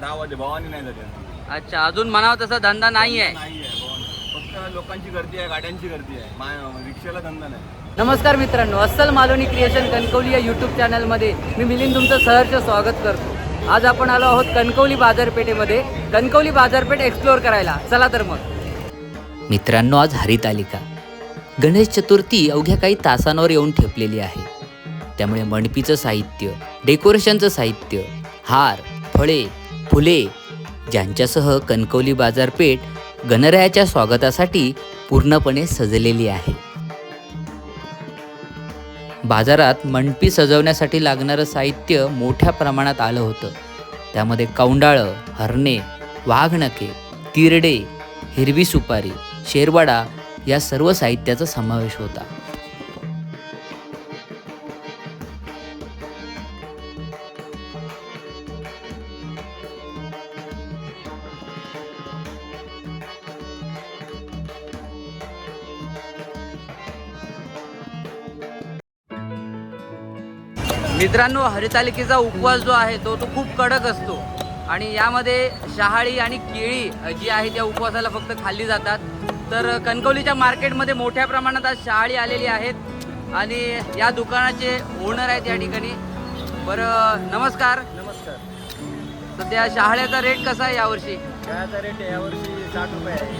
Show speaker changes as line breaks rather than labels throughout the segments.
दहा वाजले भवानी नाही झाली
अच्छा अजून म्हणावं तसा धंदा नाही आहे
नाही आहे भवानी. फक्त लोकांची गर्दी आहे गाड्यांची गर्दी आहे. रिक्षाला धंदा नाही.
नमस्कार मित्रांनो अस्सल मालोनी क्रिएशन कणकवली या यूट्यूब चॅनलमध्ये मी मिलिंद तुमचं सहर्ष स्वागत करतो. आज आपण आलो आहोत कणकवली बाजारपेठेमध्ये. कणकवली बाजारपेठ एक्सप्लोअर करायला. चला तर मग.
मित्रांनो आज हरितालिका. गणेश चतुर्थी अवघ्या काही तासांवर येऊन ठेपलेली आहे. त्यामुळे मणपीचं साहित्य डेकोरेशनचं साहित्य हार फळे फुले ज्यांच्यासह कणकवली बाजारपेठ गणरायाच्या स्वागतासाठी पूर्णपणे सजलेली आहे. बाजारात मंडपी सजवण्यासाठी लागणारं साहित्य मोठ्या प्रमाणात आलं होतं. त्यामध्ये कौंडाळं हरणे वाघणके तिरडे हिरवी सुपारी शेरवाडा या सर्व साहित्याचा समावेश होता.
मित्रांनो हरितालिकेचा उपवास जो आहे तो तो खूप कडक असतो. आणि यामध्ये शहाळी आणि केळी जी आहे त्या उपवासाला फक्त खाल्ली जातात. तर कणकवलीच्या मार्केटमध्ये मोठ्या प्रमाणात आज शहाळी आलेली आहेत. आणि या दुकानाचे ओनर आहेत या ठिकाणी. बरं नमस्कार.
नमस्कार.
सध्या शहाळ्याचा रेट कसा आहे यावर्षी?
चहाचा रेट यावर्षी साठ रुपये आहे.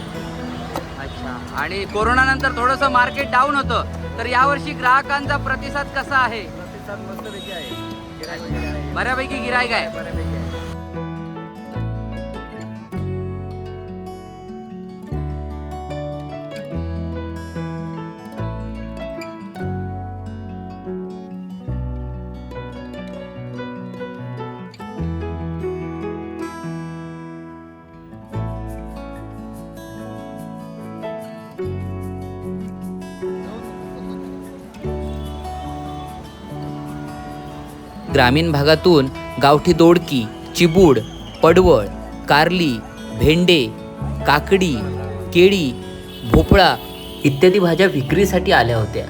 अच्छा. आणि कोरोनानंतर थोडंसं मार्केट डाऊन होतं. तर यावर्षी ग्राहकांचा प्रतिसाद कसा आहे?
प्रतिसाद मस्तपैकी आहे. गिऱ्हाईक वगैरे आहे.
बऱ्यापैकी गिराईक आहे.
बऱ्यापैकी आहे.
ग्रामीण भागातून गावठी दोडकी चिबूड पडवळ कारली भेंडे काकडी केळी भोपळा इत्यादी भाज्या विक्रीसाठी आल्या होत्या.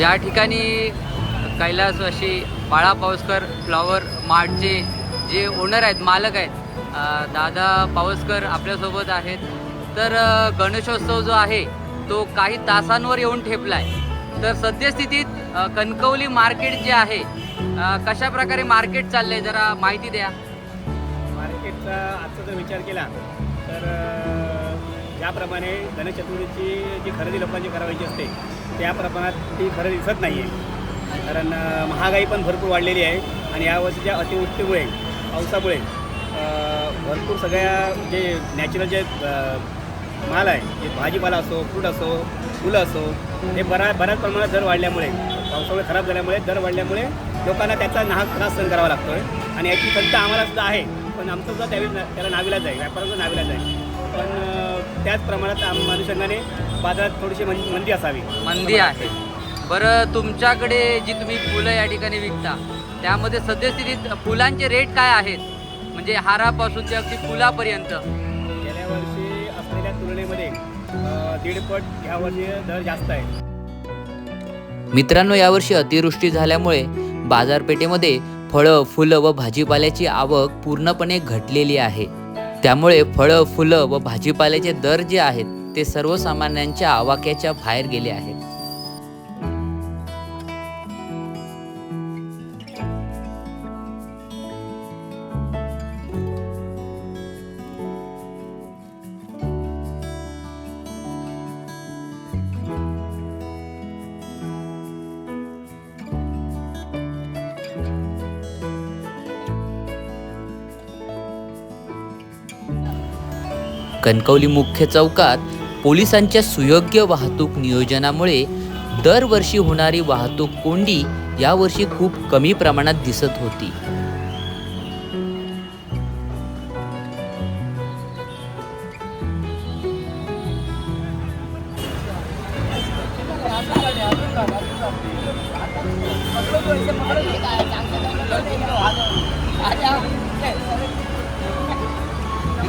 या ठिकाणी कैलासवाशी बाळा पावसकर फ्लॉवर मार्टचे जे ओनर आहेत मालक आहेत दादा पावसकर आपल्यासोबत आहेत. तर गणेशोत्सव जो आहे तो काही तासांवर येऊन ठेपला आहे तर सद्यस्थितीत कणकवली मार्केट जे आहे कशा प्रकारे मार्केट चाललंय जरा माहिती द्या.
मार्केटचा आजचा जर विचार केला तर ज्याप्रमाणे गणेश चतुर्थीची जी खरेदी लोकांची करायची असते त्या प्रमाणात ती खरेदी दिसत नाही आहे कारण महागाई पण भरपूर वाढलेली आहे आणि यावर्षीच्या अतिवृष्टीमुळे पावसामुळे भरपूर सगळ्या जे नॅचरल जे माल आहे जे भाजीपाला असो फ्रूट असो फुलं असो हे बरा बऱ्याच प्रमाणात दर वाढल्यामुळे पावसामुळे खराब झाल्यामुळे दर वाढल्यामुळे लोकांना त्याचा नाहक त्रास सहन करावा लागतो आहे आणि याची खंत आम्हाला सुद्धा आहे पण आमचं सुद्धा त्यावेळी त्याला नाविलाच आहे व्यापाराचं नाविलाच आहे. पण त्याच प्रमाणात आम अनुषंगाने बाजारात थोडीशी मन मंदी असावी.
मंदी आहे. बरं तुमच्याकडे जी तुम्ही फुलं या ठिकाणी विकता त्यामध्ये सद्यस्थितीत फुलांचे रेट काय आहेत? म्हणजे हारापासून ते अगदी फुलापर्यंत.
गेल्या वर्षी असलेल्या तुलनेमध्ये अं, दीडपट ह्या वर्षी दर जास्त आहे.
मित्रांनो यावर्षी अतिवृष्टी झाल्यामुळे बाजारपेठेमध्ये फळं फुलं व भाजीपाल्याची आवक पूर्णपणे घटलेली आहे. त्यामुळे फळं फुलं व भाजीपाल्याचे दर जे आहेत ते सर्वसामान्यांच्या आवाक्याच्या बाहेर गेले आहेत. कणकवली मुख्य चौकात पोलिसांच्या सुयोग्य वाहतूक नियोजनामुळे दरवर्षी होणारी वाहतूक कोंडी यावर्षी खूप कमी प्रमाणात दिसत होती.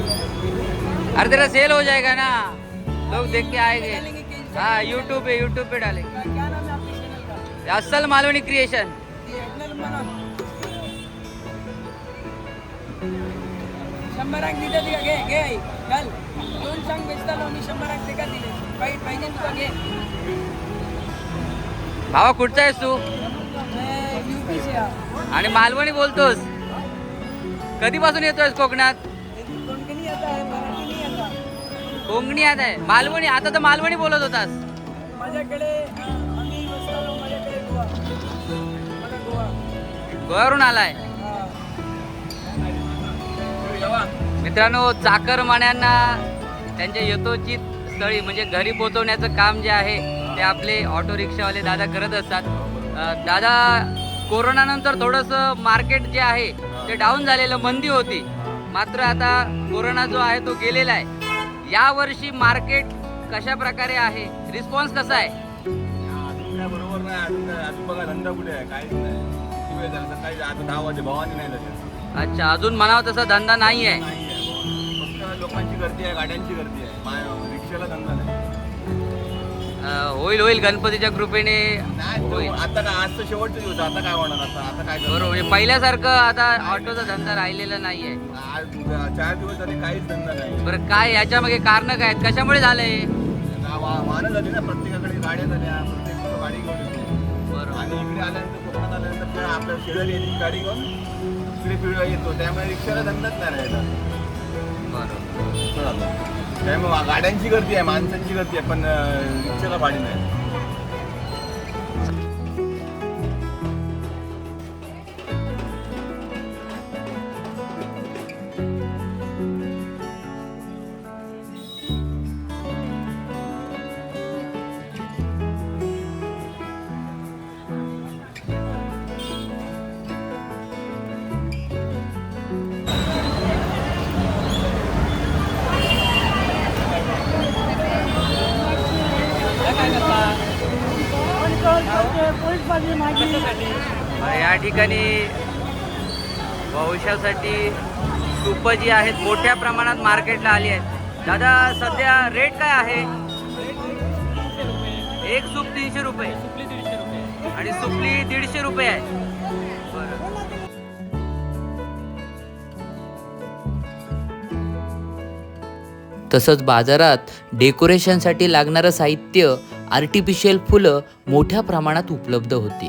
अरे तेरा सेल हो जाएगा ना। लोग देख के आएंगे। हाँ यूट्यूब पे यूट्यूब पे डालेंगे। असल मालवणी क्रिएशन
शंभराक दिले तिका घे घे आई घाल दोन सांग बेचतालो मी शंभराक तिका दिले. पाहिजे पाहिजे तुका घे.
भावा कुठचा आहेस तू? आणि मालवणी बोलतोस? कधीपासून येतोयस कोकणात? कोकणी आता आहे. मालवणी आता तर मालवणी बोलत होतास.
माझ्याकडे
गोव्यावरून आलाय. मित्रांनो चाकरमान्यांना त्यांच्या यथोचित स्थळी म्हणजे घरी पोहोचवण्याचं काम जे आहे ते आपले ऑटो रिक्षावाले दादा करत असतात. दादा कोरोनानंतर थोडंसं मार्केट जे आहे ते डाऊन झालेलं मंदी होती. मात्र आता कोरोना जो आहे तो गेलेला आहे. यावर्षी मार्केट कशा प्रकारे आहे? रिस्पॉन्स कसा आहे?
अजून काय बरोबर नाही. अजून काय- अजून बघा धंदा कुठे आहे? काहीच नाही. किती वेळ झाला सकाळी आता दहा वाजे भवानी नाही झाली
अच्छा अजून म्हणावं तसा धंदा नाही आहे
नाही आहे फक्त लोकांची गर्दी आहे गाड्यांची गर्दी आहे. माय रिक्षाला धंदा नाही
होईल होईल. गणपतीच्या कृपेने.
नाही
होईल.
तो- आता काय आज तर शेवटचा दिवस आता काय होणार? आता आता काय करणार?
बरोबर. म्हणजे पहिल्यासारखं आता ऑटोचा धंदा राहिलेला नाहीये.
आज चार दिवस झाले काहीच धंदा नाही.
बरं काय याच्यामागे कारण काय आहेत? कशामुळे झालंय?
वाहनं झाली ना प्रत्येकाकडे गाड्या झाल्या प्रत्येक लोकं गाडी घेऊन येतो
बरोबर
आणि इकडे आल्यानंतर कोकणात आल्यानंतर पुन्हा आपल्या शेजारी येते गाडी घेऊन इकडे फिरवा येतो. त्यामुळे रिक्षाला धंदाच नाही राहिला.
बरोबर
असं झालं. त्यामुळे गाड्यांची गर्दी आहे माणसांची गर्दी आहे पण रिक्षाला भाडी नाही
या ठिकाणी भविष्यासाठी सूप जी आहेत मोठ्या प्रमाणात मार्केटला आली आहेत. दादा सध्या रेट काय आहे? एक सूप तीनशे रुपये. आणि सुपली दीडशे रुपये आहे.
तसंच बाजारात डेकोरेशनसाठी लागणारं साहित्य आर्टिफिशियल फुलं मोठ्या प्रमाणात उपलब्ध होती.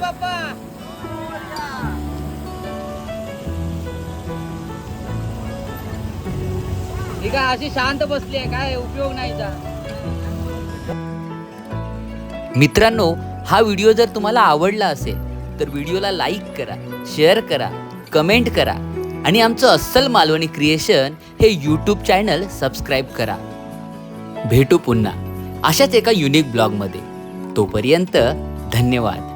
बाप्पा.
ठीक आहे अशी शांत बसली आहे काय उपयोग नाही
मित्रांनो हा व्हिडिओ जर तुम्हाला आवडला असेल तर व्हिडिओला लाईक करा शेअर करा कमेंट करा आणि आमचं अस्सल मालवणी क्रिएशन हे यूट्यूब चॅनल सबस्क्राईब करा. भेटू पुन्हा अशाच एका युनिक ब्लॉगमध्ये तोपर्यंत धन्यवाद.